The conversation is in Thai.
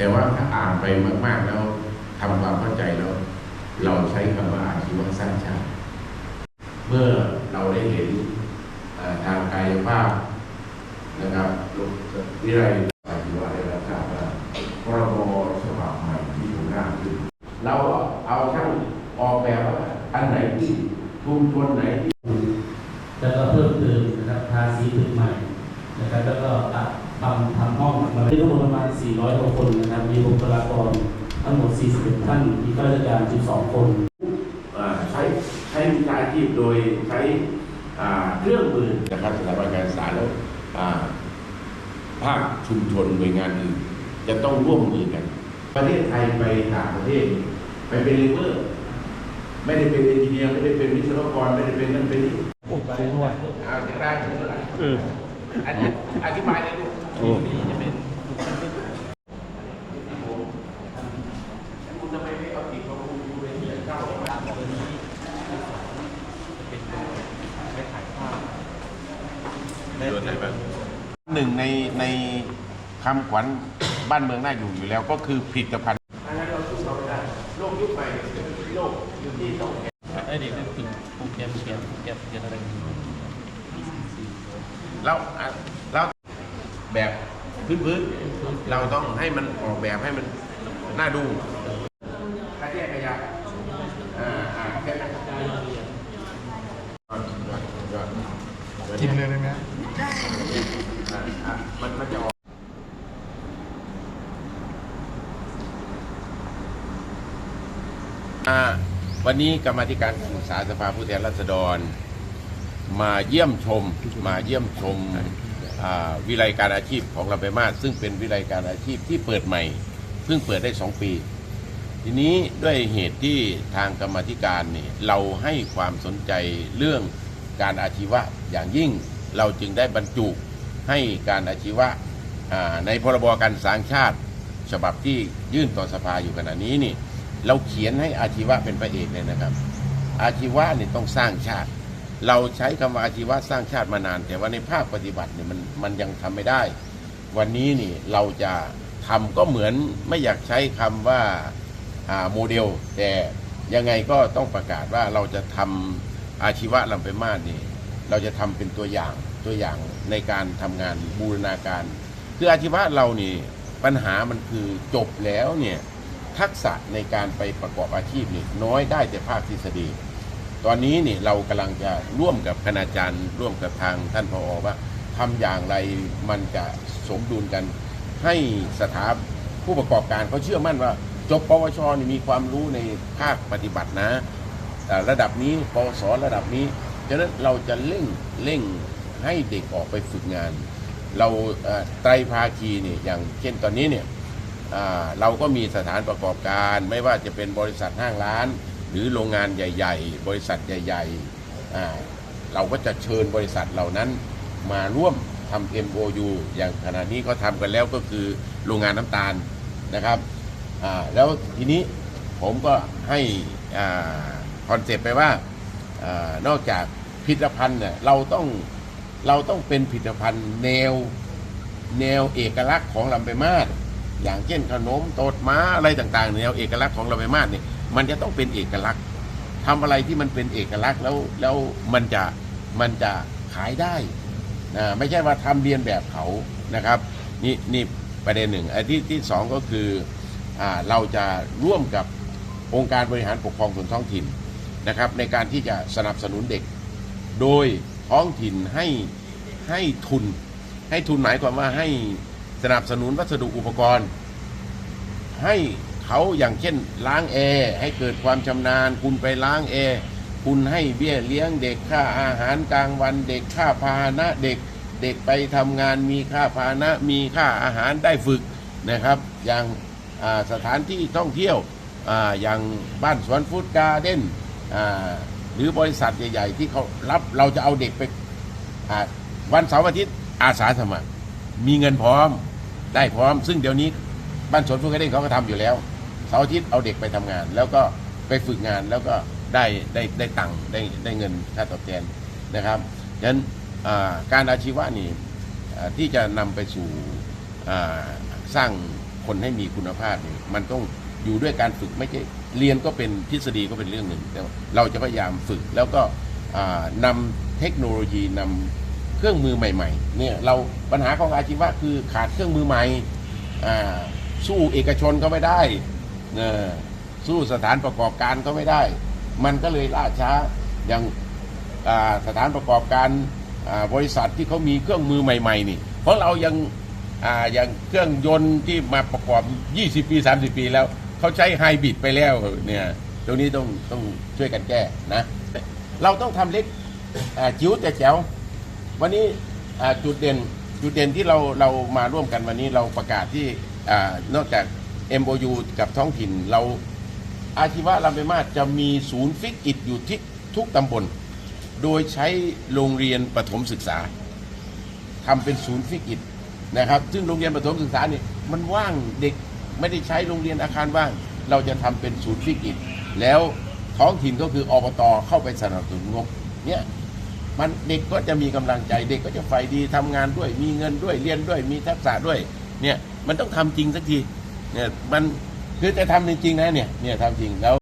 แต่ว่าถ้าอ่านไปมาก ๆ แล้วทำความเข้าใจแล้ว เราใช้คำว่าอาชีวะสร้างชาติ เมื่อเราได้เห็นทางกายภาพนะครับวิไลอาชีวะได้รับทราบว่าพรบฉบับใหม่ที่ถูกร่างขึ้นเราเอาช่างออกแบบว่าอันไหนที่ชุมชนไหนที่แล้วก็เพิ่มเติมนะครับทาสีตึกใหม่นะครับแล้วก็อะ ทำทำห้องมาทั้งหมดประมาณ 400กว่าคนนะครับมีบุคลากรทั้งหมด 41 ท่าน มีข้าราชการ 12 คนอ่าใช้ใช้วิชาชีพโดยใช้อ่าเครื่องมือนะครับสถาบันการศึกษาแล้วอ่าภาคชุมชนหน่วยงานอื่นจะต้องร่วมมือกัน ประเทศไทยไปต่างประเทศ ไปเป็นเลเวอร์ไม่ได้เป็นเอนจิเนียร์ไม่ได้เป็นวิศวกรไม่ได้เป็นนั่นเป็นนี่โอ้สูงว่ะเอาจะได้ถึงเท่าไหร่เอออันนี้อธิบายได้ดูโอ้จะเป็น คุณทำไมไม่เอาผิดของคุณดูเลยที่เข้ามาตัวไหนบ้างหนึ่งในในคำขวัญบ้านเมืองน่าอยู่อยู่แล้วก็คือผลิตภัณฑ์อันนั้นเราสู้เขาไม่ได้โลกยุคใหม่เป็นโลกอยู่ที่ต้องไอ้เด็กนั่นคือโปรแกรมเขียนโปรแกรมเขียนอะไรแล้วอะแล้ว แบบพื้นๆ เราต้องให้มันออกแบบให้มันน่าดูถ้าแยกขยะอ่าอ่าแค่นั้นยอดยอดยอดกินเลยได้ไหมอ่าอะมันมันจะออกอ่าวันนี้กรรมาธิการศึกษาสภาผู้แทนราษฎร มาเยี่ยมชม มาเยี่ยมชมอ่า วิไลการอาชีพของลำไปมาศซึ่งเป็นวิไลการอาชีพที่เปิดใหม่ เพิ่งเปิดได้สองปี ทีนี้ด้วยเหตุที่ทางกรรมธิการนี่เราให้ความสนใจเรื่องการอาชีวะอย่างยิ่งเราจึงได้บรรจุให้การอาชีวะในพรบการสางชาติ ฉบับที่ยื่นต่อสภาอยู่ขณะนี้นี่ เราเขียนให้อาชีวะเป็นพระเอกเลยนะครับ อาชีวะนี่ต้องสร้างชาติ เราใช้คำว่าอาชีวะสร้างชาติมานาน แต่ว่าในภาคปฏิบัติเนี่ยมันมันยังทำไม่ได้ วันนี้นี่เราจะทำก็เหมือนไม่อยากใช้คำว่าอ่าโมเดล แต่ยังไงก็ต้องประกาศว่าเราจะทำอาชีวะลำไปมาศนี่เราจะทำเป็นตัวอย่างตัวอย่างในการทำงานบูรณาการ คืออาชีวะเรานี่ปัญหามันคือจบแล้วเนี่ยทักษะในการไปประกอบอาชีพนี่น้อยได้แต่ภาคทฤษฎี ตอนนี้นี่เรากำลังจะร่วมกับคณาจารย์ ร่วมกับทางท่านพอว่าทำอย่างไรมันจะสมดุลกันให้สถาผู้ประกอบการเขาเชื่อมั่นว่า จบปวชนี่มีความรู้ในภาคปฏิบัตินะ ระดับนี้ปวสระดับนี้ฉะนั้นเราจะเร่งเร่งให้เด็กออกไปฝึกงาน เราไตรภาคีนี่อย่างเช่นตอนนี้เนี่ยเราก็มีสถานประกอบการ ไม่ว่าจะเป็นบริษัทห้างร้าน หรือโรงงานใหญ่ ๆ บริษัทใหญ่ๆอ่เราก็จะเชิญบริษัทเหล่านั้นมาร่วมทำ MOU อย่างขณะนี้ก็ทำกันแล้วก็คือโรงงานน้ำตาลนะครับแล้วทีนี้ผมก็ให้คอนเซปต์ไปว่าอนอกจากผลิตภัณฑ์เนี่ยเราต้องเราต้องเป็นผลิตภัณฑ์แนวแนวเอกลักษณ์ของลำไปมาศ อย่างเช่นขนมโตดม้าอะไรต่างๆแนวเอกลักษณ์ของลำไปมาศเนี่ยมันจะต้องเป็นเอกลักษณ์ทำอะไรที่มันเป็นเอกลักษณ์แล้วแล้วมันจะมันจะขายได้นะไม่ใช่ว่าทำเรียนแบบเขานะครับ นี่นี่ประเด็นหนึ่งไอ้ที่ที่สองก็คืออ่าเราจะร่วมกับองค์การบริหารปกครองส่วนท้องถิ่นนะครับ ในการที่จะสนับสนุนเด็ก โดยท้องถิ่นให้ให้ทุน ให้ทุนหมายความว่าให้ สนับสนุนวัสดุอุปกรณ์ ให้เขาอย่างเช่นล้างแอร์ให้เกิดความชำนาญ คุณไปล้างแอร์คุณให้เบี้ยเลี้ยงเด็กค่าอาหารกลางวัน เด็กค่าพาหนะเด็กเด็กไปทำงานมีค่าพาหนะมีค่าอาหารได้ฝึกนะครับ อย่างาสถานที่ท่องเที่ยวออย่างบ้านสวนฟูดการ์เด้นหรือบริษัทใหญ่ ๆ ที่เขารับเราจะเอาเด็กไปวันเสาร์อาทิตย์อาสาสมัคร มีเงินพร้อม ได้พร้อม ซึ่งเดี๋ยวนี้บ้านสวนฟูกระเด้งเขาก็ทำอยู่แล้วเสาร์อาทิตย์เอาเด็กไปทำงาน แล้วก็ไปฝึกงานแล้วก็ได้ได้ได้ตังค์ได้ได้เงินค่าตอบแทนนะครับฉะนั้นการอาชีวะนี่ที่จะนำไปสู่สร้างคนให้มีคุณภาพนี่มันต้องอยู่ด้วยการฝึกไม่ใช่เรียนก็เป็นทฤษฎีก็เป็นเรื่องหนึ่งแต่เราจะพยายามฝึกแล้วก็อ่านำเทคโนโลยีนำ เครื่องมือใหม่ๆเนี่ยเราปัญหาของอาชีวะคือขาดเครื่องมือใหม่สู้เอกชนก็ไม่ได้เออสู้สถานประกอบการก็ไม่ได้ มันก็เลยล่าช้าอย่างสถานประกอบการบริษัทที่เขามีเครื่องมือใหม่ ๆ นี่ เพราะเรายังออย่างเครื่องยนต์ที่มาประกอบ 20 ปี 30 ปีแล้วเขาใช้ไฮบริดไปแล้วเนี่ยตรงนี้ต้องต้องช่วยกันแก้นะ เราต้องทำเล็กจิ๋วแต่แจ๋ว วันนี้จุดเด่นจุดเด่นที่เราเรามาร่วมกันวันนี้เราประกาศที่อนอกจาก MOU กับท้องถิ่นเราอาชีวะลำไปมาจะมีศูนย์ฟิกอิดอยู่ที่ทุกตำบล โดยใช้โรงเรียนประถมศึกษาทำเป็นศูนย์ฟิกอิดนะครับ ซึ่งโรงเรียนประถมศึกษาเนี่ยมันว่างเด็กไม่ได้ใช้โรงเรียนอาคารว่าง เราจะทำเป็นศูนย์ฟิกอิดแล้วท้องถิ่นก็คืออบตเข้าไปสนับสนุนงบเนี่ย มันเด็กก็จะมีกำลังใจเด็กก็จะใฝ่ดีทำงานด้วย มีเงินด้วยเรียนด้วยมีทักษะด้วยเนี่ยมันต้องทำจริงสักทีเนี่ยมันคือจะทำจริงๆนะเนี่ยเนี่ยทำจริงแล้ว